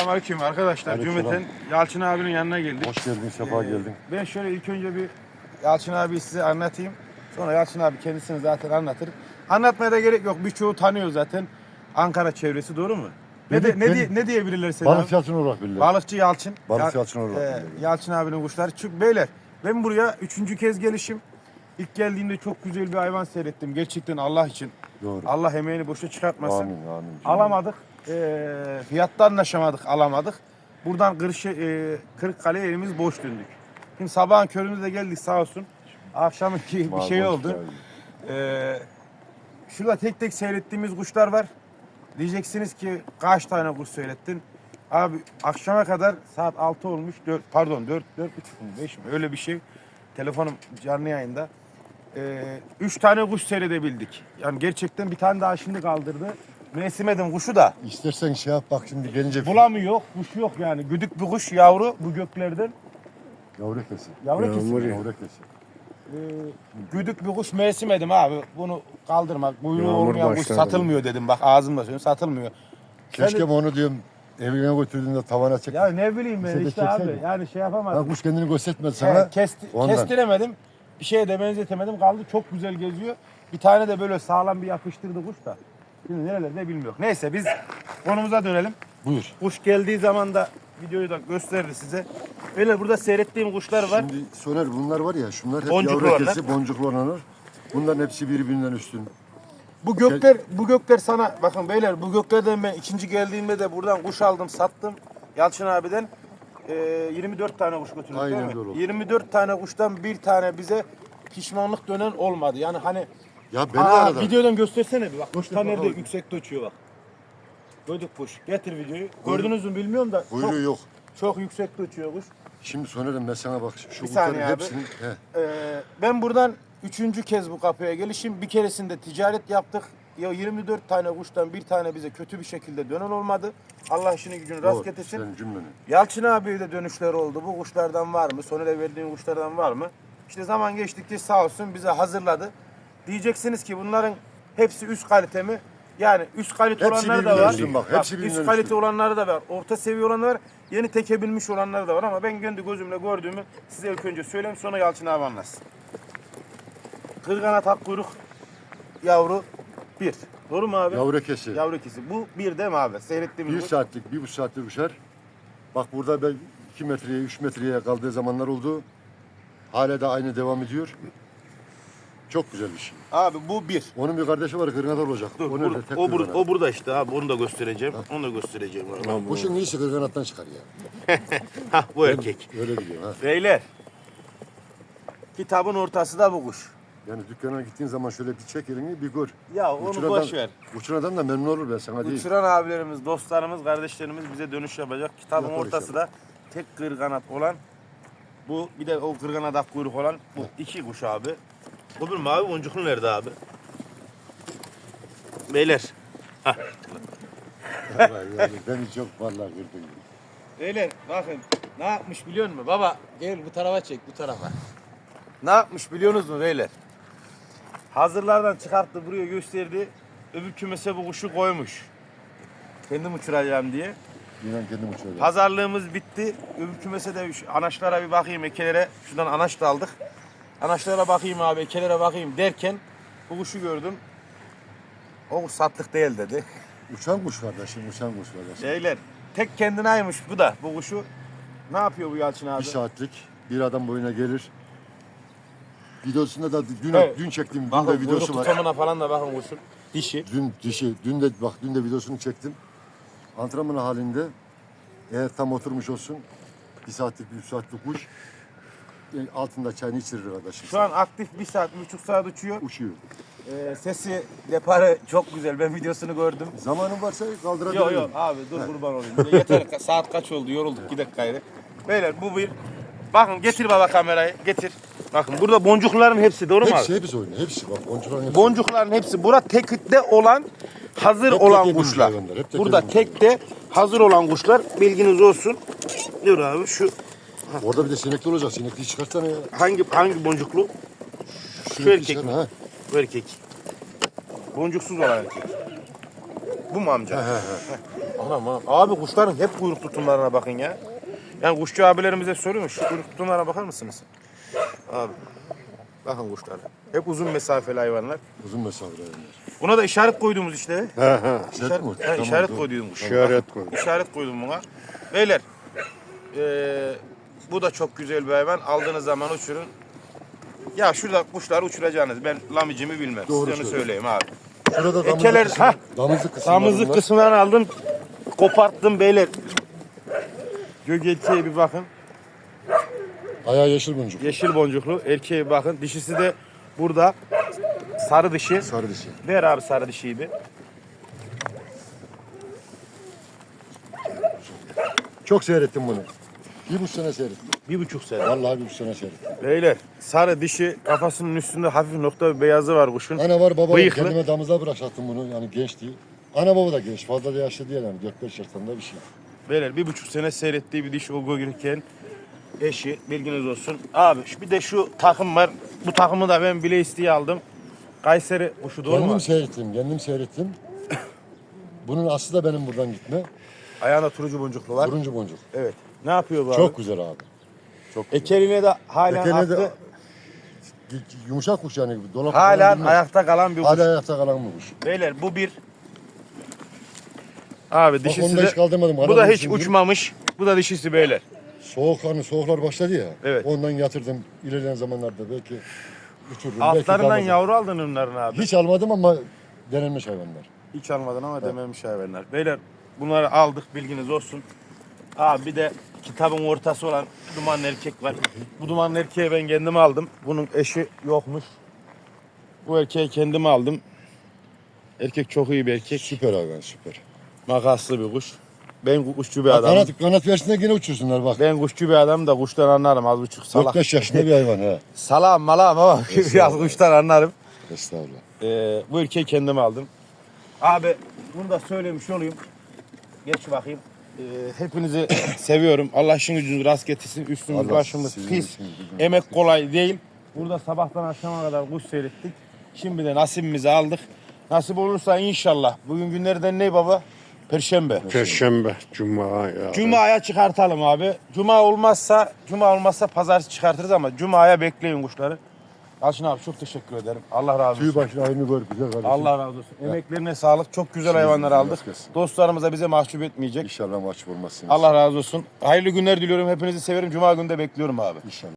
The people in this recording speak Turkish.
Selamünaleyküm arkadaşlar. Aleykümselam. Cümleten Yalçın abinin yanına geldik. Hoş geldin, sefa Ee, geldin. Ben şöyle ilk önce bir Yalçın abi size anlatayım. Sonra Yalçın abi kendisini zaten anlatır. Anlatmaya da gerek yok. Birçoğu tanıyor zaten. Ankara çevresi doğru mu? Ne, de, ne, diye, ne diyebilirler seni Balık abi? Yalçın olarak bilirler. Balıkçı Yalçın. Balıkçı Yal- Yalçın olarak bilirler. Yalçın abinin kuşları. Çünkü beyler ben buraya üçüncü kez gelişim. İlk geldiğimde çok güzel bir hayvan seyrettim. Gerçekten Allah için. Doğru. Allah emeğini boşa çıkartmasın. Amin, amin. Alamadık. Ee, fiyatta anlaşamadık, alamadık. Buradan Kırşı, e, Kırıkkale'ye elimiz boş döndük. Şimdi sabahın köründe de geldik sağ olsun. Akşamki bir şey oldu. Ee, şurada tek tek seyrettiğimiz kuşlar var. Diyeceksiniz ki kaç tane kuş seyrettin? Abi akşama kadar saat 6 olmuş. 4, pardon 4, 4 buçuk mu 5 mi? Öyle bir şey. Telefonum canlı yayında. Ee, üç tane kuş seyredebildik. Yani gerçekten bir tane daha şimdi kaldırdı. Mevsimedim kuşu da. İstersen şey yap bak şimdi gelince Bulamıyor. Kuş yok yani. Güdük bir kuş yavru bu göklerden. yavru kesi. Yavru kesi. Yavru kesi. Ee, güdük bir kuş mevsimedim abi. Bunu kaldırmak. Buyruğu Yağmur olmayan kuş başladı. satılmıyor dedim. Bak ağzımla söylüyorum satılmıyor. Keşke Yani- onu diyorum evine götürdüğünde tavana çek. Ya ne bileyim ben Sen de işte abi. çekseydin. Yani şey Ha, yapamadım. kuş kendini göstermedi sana. kesti, ondan. kestiremedim. Bir şeye de benzetemedim. Kaldı çok güzel geziyor. Bir tane de böyle sağlam bir yapıştırdı kuş da. Şimdi nerelerde bilmiyorum. Neyse biz konumuza dönelim. Buyur. Kuş geldiği zaman da videoyu da gösterir size. Böyle burada seyrettiğim kuşlar var. Şimdi Soner bunlar var ya şunlar hep Boncuklu yavru olanlar. kesi boncuklu olanlar. Bunların hepsi birbirinden üstün. Bu gökler, bu gökler sana bakın beyler bu göklerden ben ikinci geldiğimde de buradan kuş aldım, sattım. Yalçın abiden Ee, 24 tane kuş götürdük Aynen değil mi? doğru. 24 tane kuştan bir tane bize pişmanlık dönen olmadı. Yani hani Ya beni Aa, videodan göstersene bir bak. Kuş Göster nerede bakalım. yüksekte uçuyor bak. Gördük kuş. Getir videoyu. Gördünüz mü bilmiyorum da Kuyruğu çok, yok. çok yüksekte uçuyor kuş. Şimdi Soner'im ben sana bak. Şu kuşların hepsinin. He. Ee, ben buradan üçüncü kez bu kapıya gelişim. Bir keresinde ticaret yaptık. Ya 24 tane kuştan bir tane bize kötü bir şekilde dönen olmadı. Allah işini gücünü rast getirsin. Yalçın abiye de dönüşler oldu. Bu kuşlardan var mı? Sonra da verdiğin kuşlardan var mı? İşte zaman geçtikçe sağ olsun bize hazırladı. Diyeceksiniz ki bunların hepsi üst kalite mi? Yani üst kalite Hepsi olanları da birbirinden var. üstün bak, hepsi üst kalite üstün. olanları da var. Orta seviye olanlar var. Yeni tekebilmiş olanları da var ama ben kendi gözümle gördüğümü size ilk önce söyleyeyim sonra Yalçın abi anlatsın. Kırgana tak kuyruk yavru bir. Doğru mu abi? Yavru kesi. Yavru ikisi. Bu bir değil mi abi? Seyrettiğimiz Bir kuş. saatlik, bir buçuk saatlik uçar. Bak burada ben 2 metreye, 3 metreye kaldığı zamanlar oldu. Hala da aynı devam ediyor. Çok güzel bir şey. Abi bu bir. Onun bir kardeşi var, kırganat olacak. Dur, o bur- nerede? Tek o, bur- o burada işte abi onu da göstereceğim. Onu da göstereceğim. abi. Kuşun iyisi kırganattan çıkar ya. Hah bu erkek. Öyle biliyorum ha. Beyler. Kitabın ortası da bu kuş. Yani dükkana gittiğin zaman şöyle bir çek elini bir gör. Ya onu Uçuran boş adam- ver. Uçuran adam da memnun olur ben sana değil. Uçuran abilerimiz, dostlarımız, kardeşlerimiz bize dönüş yapacak. Kitabın Yapar ortası da tek kırganat olan bu bir de o kırganat ak kuyruk olan bu iki kuş abi. Bu bir mavi boncuklu nerede abi? Beyler. Vallahi yani beni çok vallahi kırdın. Beyler bakın ne yapmış biliyor musun? Baba gel bu tarafa çek bu tarafa. Ne yapmış biliyorsunuz mu beyler? Hazırlardan çıkarttı buraya gösterdi. Öbür kümese bu kuşu koymuş. Kendim uçuracağım diye. İnan kendim uçuyorum. Pazarlığımız bitti. Öbür kümese de şu anaçlara bir bakayım ekelere. Şuradan anaç da aldık. Anaçlara bakayım abi ekelere bakayım derken bu kuşu gördüm. O kuş satlık değil dedi. Uçan kuş kardeşim, uçan kuş kardeşim. Beyler tek kendine aymış bu da bu kuşu. Ne yapıyor bu Yalçın abi? Bir saatlik bir adam boyuna gelir. Videosunda da dün, Evet. dün çektiğim dün de videosu var. tutamına falan da bakın kuşun. Dişi. Dün dişi, dün de bak dün de videosunu çektim. Antrenman halinde eğer tam oturmuş olsun bir saatlik, bir saatlik kuş altında çayını içirir kardeşim. Şu an aktif bir saat, bir buçuk saat uçuyor. uçuyor. Ee, sesi, deparı çok güzel. Ben videosunu gördüm. Zamanın varsa kaldırabilirim. Yok yok abi dur kurban olayım. Yeter saat kaç oldu yorulduk gidek gayrı. Beyler bu bir. Bakın getir baba kamerayı getir. Bakın burada boncukların hepsi doğru mu Hepsi, abi? hepsi oynuyor. Hepsi bak boncukların hepsi. Boncukların hepsi burada tekte olan hazır Hep olan kuşlar. hayvanlar, hep Burada edilmiş tekte hazır olan kuşlar bilginiz olsun. Dur abi şu Orada bir de sinekli olacak. Sinekliyi çıkartsana ya. hangi hangi boncuklu? Sinekli erkek çıkar, mi? Ha. Bu erkek. Boncuksuz olan erkek. Bu mu amca? He, he, he. Anam anam. Abi kuşların hep kuyruk tutumlarına bakın ya. Yani kuşçu abilerimize soruyorum şu kuyruk tutumlarına bakar mısınız? Abi. Bakın kuşlar. Hep uzun mesafeli hayvanlar. Uzun mesafeli hayvanlar. Buna da işaret koyduğumuz işte. He he. İşaret mi? He, Tamam, işaret dur. koyduğum kuş. İşaret koy. İşaret koydum buna. Beyler. eee, bu da çok güzel bir hayvan. Aldığınız zaman uçurun. Ya şurada kuşları uçuracaksınız. Ben lamicimi bilmem. Doğru Size onu söyleyeyim abi. Şurada damızlık Ekeler- kısmı. Hah. Damızlık kısmı. Damızlık kısmından aldım. Koparttım beyler. Gök erkeğe bir bakın. Ayağı yeşil boncuk. Yeşil boncuklu. Erkeğe bir bakın. Dişisi de burada. Sarı dişi. Sarı dişi. Ver abi sarı dişiyi bir. Çok seyrettim bunu. Bir buçuk sene seyrettim. Bir buçuk sene. Vallahi bir buçuk sene seyrettim. Beyler sarı dişi kafasının üstünde hafif nokta bir beyazı var kuşun. Ana var baba. Bıyıklı. Kendime damızlığa bıraktım bunu. Yani genç değil. Ana baba da genç. Fazla da yaşlı değil yani. 4-5 yaşlarında bir şey. Beyler bir buçuk sene seyrettiği bir diş Olgo Gürken eşi bilginiz olsun. Abi şu- bir de şu takım var. Bu takımı da ben bile isteye aldım. Kayseri kuşu doğru mu? Kendim seyrettim. Kendim seyrettim. Bunun aslı da benim buradan gitme. Ayağında turuncu boncuklu var. Turuncu boncuk. Evet. Ne yapıyor bu abi? Çok güzel abi. Çok güzel. Ekeline de hala Ekeline de-. Yumuşak kuş yani. Dolap Hala ayakta kalan bir kuş. Hala ayakta kalan bu kuş. Beyler bu bir. Abi Bak dişisi onu da de. hiç kaldırmadım. Bu da hiç içinde. uçmamış. Bu da dişisi beyler. Soğuk hani soğuklar başladı ya. Evet. Ondan yatırdım. İlerleyen zamanlarda belki uçururum. belki Altlarından kalmadım. yavru aldın onların abi. Hiç almadım ama denenmiş hayvanlar. Hiç almadın ama dememiş hayvanlar. Beyler bunları aldık bilginiz olsun. Abi bir de kitabın ortası olan dumanlı erkek var. Bu dumanlı erkeği ben kendim aldım. Bunun eşi yokmuş. Bu erkeği kendim aldım. Erkek çok iyi bir erkek. Süper hayvan süper. Makaslı bir kuş. Ben kuşçu bir adamım. kanat, kanat versinler yine uçursunlar bak. Ben kuşçu bir adamım da kuştan anlarım az buçuk salak. 4-5 yaşında bir hayvan ha. Salam malam ama biraz kuştan anlarım. Estağfurullah. Ee, bu ülkeyi kendim aldım. Abi bunu da söylemiş olayım. Geç bakayım. Ee, hepinizi seviyorum. Allah işin gücünüzü rast getirsin. Üstümüz Allah başımız sizin pis. işinizi gücünüzü Emek kolay değil. Burada sabahtan akşama kadar kuş seyrettik. Şimdi de nasibimizi aldık. Nasip olursa inşallah. Bugün günlerden ne baba? Perşembe. Perşembe, Cuma ya. Cuma'ya çıkartalım abi. Cuma olmazsa, Cuma olmazsa pazartesi çıkartırız ama Cuma'ya bekleyin kuşları. Alşin abi çok teşekkür ederim. Allah razı olsun. Tüy başına aynı gör güzel kardeşim. Allah razı olsun. Emeklerine sağlık. Çok güzel hayvanlar aldık. rast gelsin. Dostlarımıza bize mahcup etmeyecek. İnşallah maç olmazsınız. Allah razı olsun. Hayırlı günler diliyorum. Hepinizi severim. Cuma günü de bekliyorum abi. İnşallah.